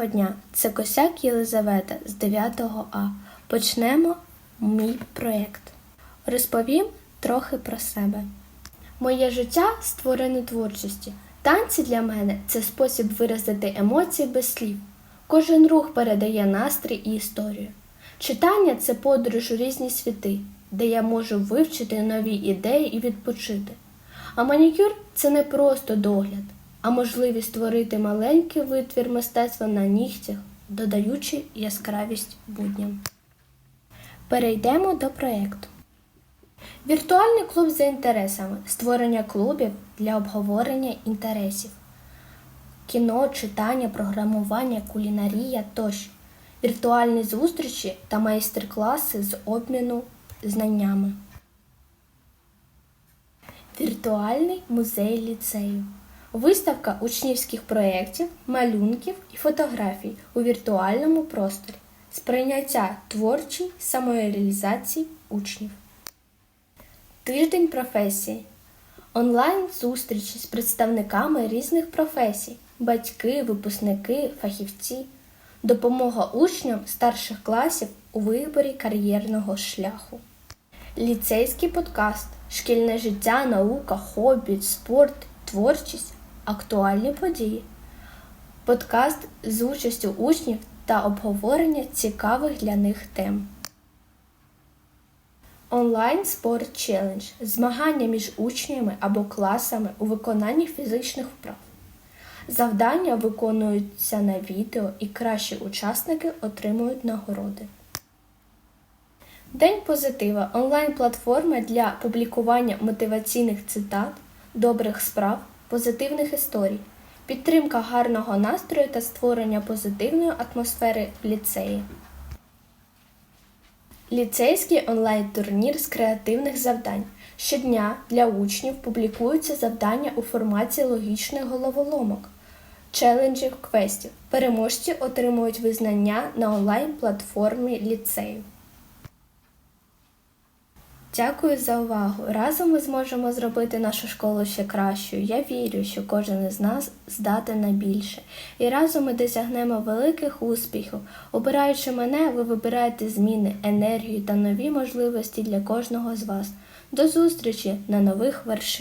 Доброго дня! Це Косяк Єлизавета з 9 А. Почнемо мій проєкт. Розповім трохи про себе. Моє життя створене творчості. Танці для мене це спосіб виразити емоції без слів. Кожен рух передає настрій і історію. Читання це подорож у різні світи, де я можу вивчити нові ідеї і відпочити. А манікюр це не просто догляд, а можливість створити маленький витвір мистецтва на нігтях, додаючи яскравість будням. Перейдемо до проєкту. Віртуальний клуб за інтересами створення клубів для обговорення інтересів, кіно, читання, програмування, кулінарія тощо, віртуальні зустрічі та майстер-класи з обміну знаннями. Віртуальний музей ліцею. Виставка учнівських проєктів, малюнків і фотографій у віртуальному просторі. Сприйняття творчої самореалізації учнів. Тиждень професії. Онлайн зустрічі з представниками різних професій, батьки, випускники, фахівці, допомога учням старших класів у виборі кар'єрного шляху. Ліцейський подкаст, шкільне життя, наука, хобі, спорт, творчість, актуальні події. Подкаст з участю учнів та обговорення цікавих для них тем. Онлайн спорт челендж змагання між учнями або класами у виконанні фізичних вправ. Завдання виконуються на відео і кращі учасники отримують нагороди. День позитива онлайн-платформа для публікування мотиваційних цитат, добрих справ, позитивних історій, підтримка гарного настрою та створення позитивної атмосфери в ліцеї. Ліцейський онлайн-турнір з креативних завдань. Щодня для учнів публікуються завдання у форматі логічних головоломок, челенджів, квестів. Переможці отримують визнання на онлайн-платформі ліцею. Дякую за увагу. Разом ми зможемо зробити нашу школу ще кращою. Я вірю, що кожен із нас здатен на більше. І разом ми досягнемо великих успіхів. Обираючи мене, ви вибираєте зміни, енергію та нові можливості для кожного з вас. До зустрічі на нових вершинах.